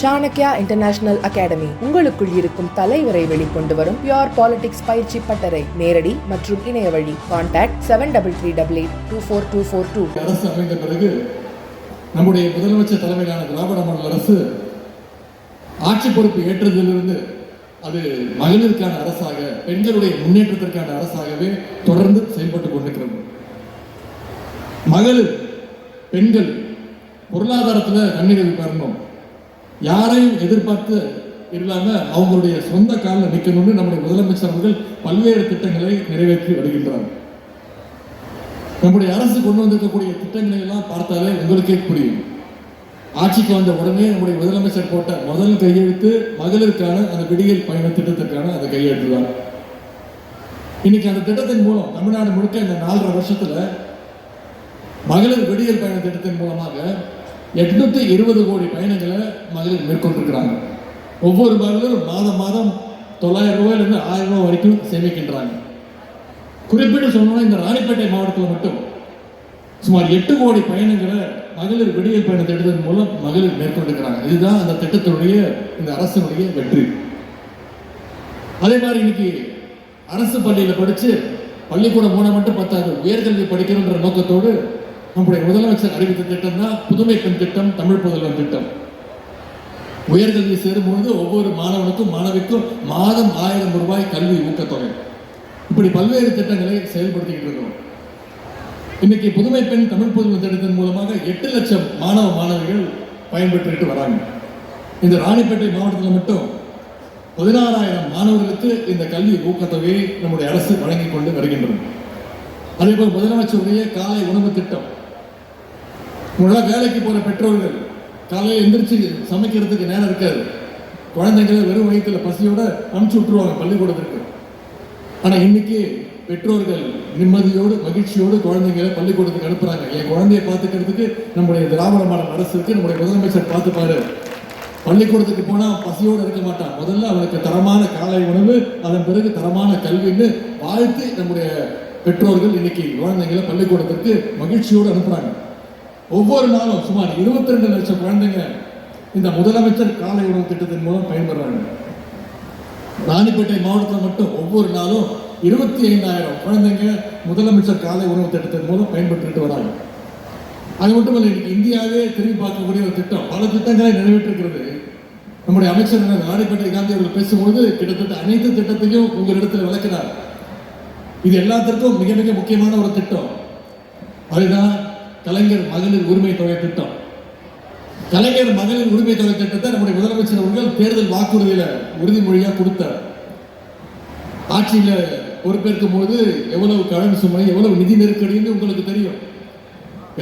Chanakya international academy உங்களுக்குள் இருக்கும் தலைவரை வெளிக்கொண்டு வரும் பியோர் பாலிடிக்ஸ் பயிற்சி பட்டறை. நேரடி மற்றும் இணைய வழி. Contact seven double three double eight two four two four two அரசு அமைந்த பிறகு நம்முடைய முதலமைச்சர் தலைமையிலான திராவிட மாடல் அரசு ஆட்சி பொறுப்பு ஏற்றதிலிருந்து அது மகளிருக்கான அரசாக பெண்களுடைய முன்னேற்றத்திற்கான அரசாகவே தொடர்ந்து செயல்பட்டு கொண்டிருக்கிறது. மகளிர் பெண்கள் பொருளாதாரத்தில் தன்னிறைவு பெறணும். யாரையும் எதிர்பார்த்து இல்லாமல் அவங்களுடைய சொந்த காலில் நிற்கணும்னு நம்முடைய முதலமைச்சர் அவர்கள் பல்வேறு திட்டங்களை நிறைவேற்றி வருகின்றார். நம்முடைய அரசு கொண்டு வந்திருக்கக்கூடிய திட்டங்களை எல்லாம் பார்த்தாலே உங்களுக்கே புரியும். ஆட்சிக்கு வந்த உடனே நம்முடைய முதலமைச்சர் போட்ட முதல் கையெழுத்து மகளிருக்கான அந்த விடியல் பயண திட்டத்திற்கான அந்த கையெழுத்து தான் இன்னைக்கு அந்த திட்டத்தின் மூலம் தமிழ்நாடு முழுக்க இந்த நாலரை வருஷத்துல மகளிர் விடியல் பயண திட்டத்தின் மூலமாக எட்நூத்தி இருபது கோடி பயணங்களை மகளிர் மேற்கொண்டிருக்கிறாங்க. ஒவ்வொரு மகளிரும் மாதம் மாதம் தொள்ளாயிரம் ரூபாயிலிருந்து ஆயிரம் ரூபாய் வரைக்கும் சேமிக்கின்றாங்க. குறிப்பிட்டு சொல்லணும்னா இந்த ராணிப்பேட்டை மாவட்டத்தில் மட்டும் சுமார் எட்டு கோடி பயணங்களை மகளிர் விடியல் பயண திட்டத்தின் மூலம் மகளிர் மேற்கொண்டிருக்கிறாங்க. இதுதான் அந்த திட்டத்தினுடைய இந்த அரசினுடைய வெற்றி. அதே மாதிரி இன்னைக்கு அரசு பள்ளியில் படித்து பள்ளிக்கூடம் போன மட்டும் பத்தாது உயர்கல்வி படிக்கணுன்ற நோக்கத்தோடு நம்முடைய முதலமைச்சர் அறிவித்த திட்டம் தான் புதுமை பெண் திட்டம் தமிழ் புதல்வன் திட்டம். உயர்கல்வி சேரும்பொழுது ஒவ்வொரு மாணவனுக்கும் மாணவிக்கும் மாதம் ஆயிரம் ரூபாய் கல்வி ஊக்கத்தொகை. இப்படி பல்வேறு திட்டங்களை செயல்படுத்திக்கிட்டு இருக்கிறோம். இன்னைக்கு புதுமை பெண் தமிழ் புதுமை திட்டத்தின் மூலமாக எட்டு லட்சம் மாணவ மாணவிகள் பயன்பெற்றுட்டு வராங்க. இந்த ராணிப்பேட்டை மாவட்டத்தில் மட்டும் பதினாறாயிரம் மாணவர்களுக்கு இந்த கல்வி ஊக்கத்தொகையை நம்முடைய அரசு வழங்கிக் கொண்டு வருகின்றது. அதே போல் முதலமைச்சருடைய காலை உணவு திட்டம். முன்னாடி வேலைக்கு போகிற பெற்றோர்கள் காலையில் எந்திரிச்சு சமைக்கிறதுக்கு நேரம் இருக்காது. குழந்தைங்களை வெறும் வயிற்றுல பசியோட அனுப்பிச்சு விட்டுருவாங்க பள்ளிக்கூடத்திற்கு. ஆனால் இன்னைக்கு பெற்றோர்கள் நிம்மதியோடு மகிழ்ச்சியோடு குழந்தைங்களை பள்ளிக்கூடத்துக்கு அனுப்புகிறாங்க என் குழந்தைய பார்த்துக்கிறதுக்கு நம்முடைய திராவிட மாடல் அரசு நம்முடைய முதலமைச்சர் பார்த்துப்பாரு. பள்ளிக்கூடத்துக்கு போனால் பசியோடு இருக்க மாட்டான். முதல்ல அவனுக்கு தரமான காலை உணவு அதன் பிறகு தரமான கல்வின்னு வாழ்த்து நம்முடைய பெற்றோர்கள் இன்னைக்கு குழந்தைங்களை பள்ளிக்கூடத்திற்கு மகிழ்ச்சியோடு அனுப்புகிறாங்க ஒவ்வொரு நாளும் சுமார் 22 லட்சம் குழந்தைங்க இந்த முதலமைச்சர் காலை உணவு திட்டத்தின் மூலம் பயன்பெறாங்க. ராணிப்பேட்டை மாவட்டத்தில் மட்டும் ஒவ்வொரு நாளும் இருபத்தி ஐந்தாயிரம் குழந்தைங்க முதலமைச்சர் காலை உணவு திட்டத்தின் மூலம் பயன்பெற்றுட்டு வராங்க. அது மட்டுமல்ல இல்லை இந்தியாவே திரும்பி பார்க்கக்கூடிய ஒரு திட்டம். பல திட்டங்களை நிறைவேற்றிருக்கிறது. நம்முடைய அமைச்சர் ராணிப்பேட்டை காந்தி அவர்கள் பேசும்போது கிட்டத்தட்ட அனைத்து திட்டத்தையும் உங்களிடத்தில் விளக்கினார். இது எல்லாத்திற்கும் மிக மிக முக்கியமான ஒரு திட்டம். அதுதான் கலைஞர் மகளிர் உரிமை தொகை திட்டம். கலைஞர் மகளிர் உரிமை தொகை திட்டத்தை நம்முடைய முதலமைச்சர் அவர்கள் தேர்தல் வாக்குறுதியில உறுதிமொழியா கொடுத்தார். ஆட்சியில பொறுப்பேற்கும் போது எவ்வளவு கடன் சுமை எவ்வளவு நிதி நெருக்கடின்னு உங்களுக்கு தெரியும்.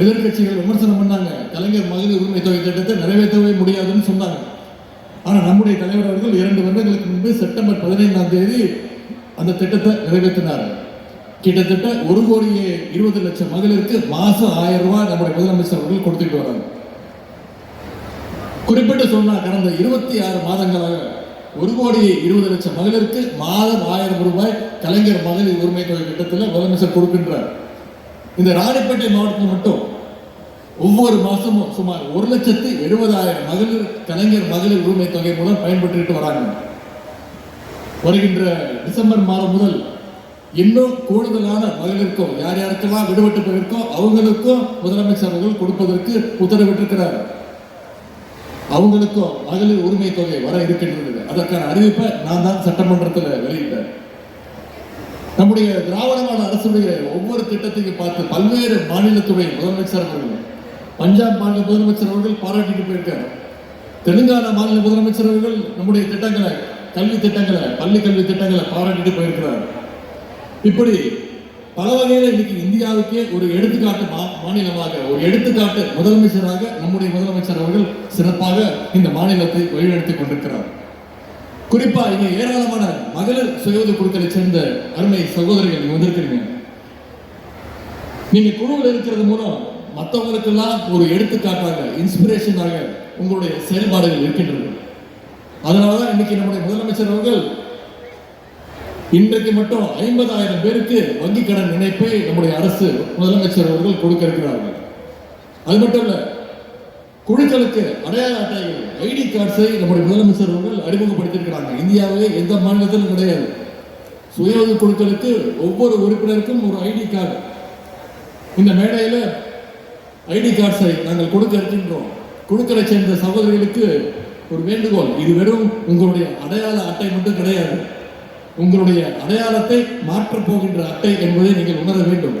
எதிர்க்கட்சிகள் விமர்சனம் பண்ணாங்க. கலைஞர் மகளிர் உரிமை தொகை திட்டத்தை நிறைவேற்றவே முடியாதுன்னு சொன்னாங்க. ஆனா நம்முடைய தலைவர் அவர்கள் இரண்டு வருடங்களுக்கு முன்பு செப்டம்பர் பதினைந்தாம் தேதி அந்த திட்டத்தை நிறைவேற்றினார் கிட்டத்தட்ட ஒரு கோடியே இருபது லட்சம் மகளிருக்கு மாசம் ஆயிரம் ரூபாய் நம்முடைய முதலமைச்சர் அவர்கள் கொடுத்துட்டு வராங்க. குறிப்பிட்டு சொன்னா கடந்த இருபத்தி ஆறு மாதங்களாக ஒரு கோடியே இருபது லட்சம் மகளிருக்கு மாதம் ஆயிரம் ரூபாய் கலைஞர் மகளிர் உரிமை தொகை திட்டத்தில் முதலமைச்சர் கொடுக்கின்றார். இந்த ராணிப்பேட்டை மாவட்டத்தில் மட்டும் ஒவ்வொரு மாசமும் சுமார் ஒரு லட்சத்து எழுபதாயிரம் மகளிர் கலைஞர் மகளிர் உரிமை தொகை மூலம் பயன்பட்டு வராங்க. வருகின்ற டிசம்பர் மாதம் முதல் இன்னும் கூடுதலான மகளிருக்கும் யார் யாருக்கெல்லாம் விடுபட்டு போயிருக்கோ அவங்களுக்கும் முதலமைச்சர் அவர்கள் கொடுப்பதற்கு உத்தரவிட்டிருக்கிறார். அவங்களுக்கும் மகளிர் உரிமை தொகை வர இருக்கின்றது. அதற்கான அறிவிப்பை நான் தான் சட்டமன்றத்தில் வெளியிட்டேன். நம்முடைய திராவிட மாநில அரசுடைய ஒவ்வொரு திட்டத்தையும் பார்த்து பல்வேறு மாநிலத்துடைய முதலமைச்சர் அவர்கள் பஞ்சாப் மாநில முதலமைச்சர் அவர்கள் பாராட்டிட்டு போயிருக்காரு. தெலுங்கானா மாநில முதலமைச்சர் அவர்கள் நம்முடைய திட்டங்களை கல்வி திட்டங்களை பள்ளி கல்வி திட்டங்களை பாராட்டிட்டு போயிருக்கிறார். இப்படி பல வகையில் இன்னைக்கு இந்தியாவுக்கே ஒரு எடுத்துக்காட்டு மா- மாநிலமாக ஒரு எடுத்துக்காட்டு முதலமைச்சராக நம்முடைய முதலமைச்சர் அவர்கள் சிறப்பாக இந்த மாநிலத்தை வழிநடத்திக் கொண்டிருக்கிறார். குறிப்பா இங்க ஏராளமான மகளிர் சுயோதி உதவி குழுக்களை சேர்ந்த அருமை சகோதரிகள் நீங்க வந்திருக்கிறீங்க. நீங்க குழுவில் இருக்கிறது மூலம் மற்றவங்களுக்கெல்லாம் ஒரு எடுத்துக்காட்டாக இன்ஸ்பிரேஷனாக உங்களுடைய செயல்பாடுகள் இருக்கின்றது. அதனாலதான் இன்னைக்கு நம்முடைய முதலமைச்சர் அவர்கள் இன்றைக்கு மட்டும் ஐம்பதாயிரம் பேருக்கு வங்கி கடன் இணைப்பை நம்முடைய அரசு முதலமைச்சர் அவர்கள் கொடுக்க இருக்கிறார்கள் அது மட்டும் இல்ல குழுக்களுக்கு அடையாள அட்டைகள் ஐடி கார்ட்ஸை நம்முடைய முதலமைச்சர் அவர்கள் அறிமுகப்படுத்தியிருக்கிறாங்க. இந்தியாவிலே எந்த மாநிலத்திலும் கிடையாது. சுய குழுக்களுக்கு ஒவ்வொரு உறுப்பினருக்கும் ஒரு ஐடி கார்டு. இந்த மேடையில் ஐடி கார்ட்ஸை நாங்கள் கொடுக்க இருக்கின்றோம். குழுக்களை சேர்ந்த சகோதரிகளுக்கு ஒரு வேண்டுகோள். இது வெறும் உங்களுடைய அடையாள அட்டை மட்டும் கிடையாது. உங்களுடைய அடையாளத்தை மாற்றப் போகின்ற அட்டை என்பதை நீங்கள் உணர வேண்டும்.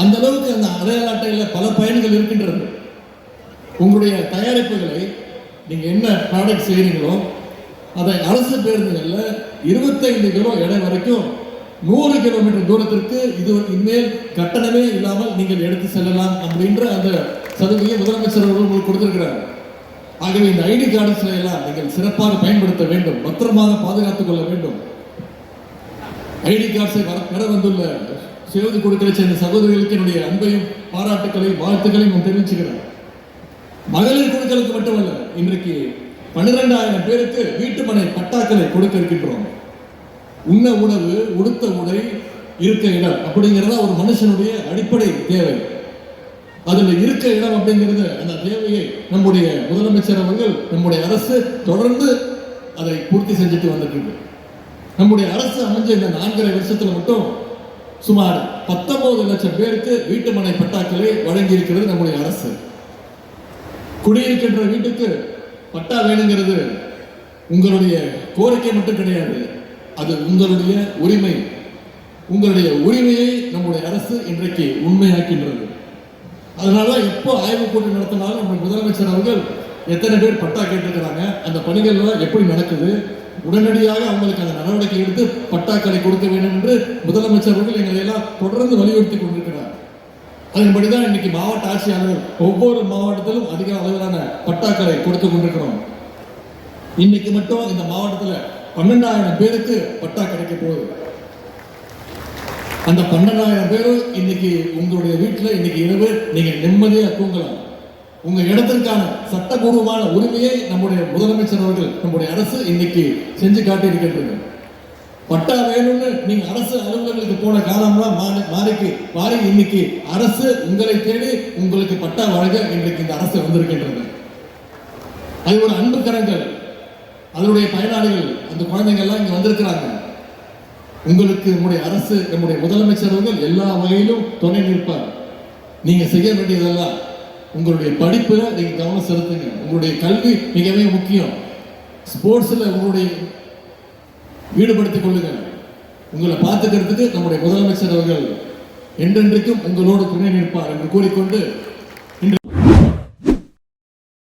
அந்த அளவுக்கு அந்த அடையாள அட்டையில் பல பயன்கள் இருக்கின்றது. உங்களுடைய தயாரிப்புகளை நீங்கள் என்ன ப்ராடக்ட் செய்கிறீங்களோ அதை அரசு பேருந்துகளில் இருபத்தைந்து கிலோ எடை வரைக்கும் நூறு கிலோமீட்டர் தூரத்திற்கு இது இனிமேல் கட்டணமே இல்லாமல் நீங்கள் எடுத்து செல்லலாம் அப்படின்ற அந்த சலுகையை முதலமைச்சர் அவர்கள் உங்களுக்கு கொடுத்திருக்கிறார். ஆகவே இந்த ஐடி கார்டுகளை எல்லாம் நீங்கள் சிறப்பாக பயன்படுத்த வேண்டும் பத்திரமாக பாதுகாத்துக் கொள்ள வேண்டும். ஐடி கார்ட்ஸை வர பெற வந்துள்ள செய்து கொடுக்கிற சேர்ந்த சகோதரிகளுக்கு என்னுடைய அன்பையும் பாராட்டுக்களையும் வாழ்த்துக்களையும் நான் தெரிவிச்சுக்கிறேன். மகளிர் குழுக்களுக்கு மட்டுமல்ல இன்றைக்கு பன்னிரெண்டாயிரம் பேருக்கு வீட்டுமனை பட்டாக்களை கொடுக்க இருக்கின்றோம். உண்ண உணவு உடுத்த உடை இருக்க இடம் அப்படிங்கிறதா ஒரு மனுஷனுடைய அடிப்படை தேவை. அதில் இருக்க இடம் அப்படிங்கிறது அந்த தேவையை நம்முடைய முதலமைச்சர் அவர்கள் நம்முடைய அரசு தொடர்ந்து அதை பூர்த்தி செஞ்சுட்டு வந்துட்டு நம்முடைய அரசு அமைஞ்ச இந்த நான்கரை வருஷத்தில் மட்டும் சுமார் பத்தொன்பது லட்சம் பேருக்கு வீட்டுமனை பட்டாக்களை வழங்கி இருக்கிறது நம்முடைய அரசு. குடியிருக்கின்ற வீட்டுக்கு பட்டா வேணுங்கிறது உங்களுடைய கோரிக்கை மட்டும் கிடையாது. அது உங்களுடைய உரிமை. உங்களுடைய உரிமையை நம்முடைய அரசு இன்றைக்கு உண்மையாக்கின்றது அதனால எப்போ ஆய்வுக் கூட்டம் நடத்தினாலும் நம்ம முதலமைச்சர் அவர்கள் எத்தனை பேர் பட்டா கேட்டிருக்கிறாங்க அந்த பணிகள்லாம் எப்படி நடக்குது உடனடியாக அவங்களுக்கு அந்த நடவடிக்கை எடுத்து பட்டாக்களை கொடுக்க வேண்டும் என்று முதலமைச்சர் அவர்கள் எங்களை எல்லாம் தொடர்ந்து வலியுறுத்தி கொண்டிருக்கிறார். அதன்படிதான் இன்னைக்கு மாவட்ட ஆட்சியாளர் ஒவ்வொரு மாவட்டத்திலும் அதிக அளவிலான பட்டாக்களை கொடுத்து கொண்டிருக்கிறோம். இன்னைக்கு மட்டும் இந்த மாவட்டத்தில் பன்னெண்டாயிரம் பேருக்கு பட்டா கிடைக்க போகுது. அந்த பன்னெண்டாயிரம் பேரும் இன்னைக்கு உங்களுடைய வீட்டில் இன்னைக்கு இரவு நீங்கள் நிம்மதியாக தூங்கலாம். உங்க இடத்திற்கான சட்டபூர்வமான உரிமையை நம்முடைய முதலமைச்சர் அவர்கள் நம்முடைய அரசு இன்னைக்கு செஞ்சு காட்டி இருக்கின்றது பட்டா வேணும்னு நீங்க அரசு அலுவலர்களுக்கு போன காலம்லாம் மாறி மாறிக்கு மாறி இன்னைக்கு அரசு உங்களை தேடி உங்களுக்கு பட்டா வழங்க இன்றைக்கு இந்த அரசு வந்திருக்கின்றது. அது ஒரு அன்பு கரங்கள். அதனுடைய பயனாளிகள் அந்த குழந்தைங்கள்லாம் இங்கே இங்க வந்திருக்கிறாங்க. உங்களுக்கு நம்முடைய அரசு நம்முடைய முதலமைச்சர் அவர்கள் எல்லா வகையிலும் துணை நிற்பார். நீங்க செய்ய வேண்டியதெல்லாம் உங்களுடைய படிப்புல நீங்க கவனம் செலுத்துங்க. உங்களுடைய கல்வி மிகவே முக்கியம். ஸ்போர்ட்ஸில் உங்களுடைய ஈடுபடுத்திக் கொள்ளுங்கள் உங்களை பார்த்துக்கிறதுக்கு நம்முடைய முதலமைச்சர் அவர்கள் என்றென்றைக்கும் உங்களோடு துணை நிற்பார் என்று கூறிக்கொண்டு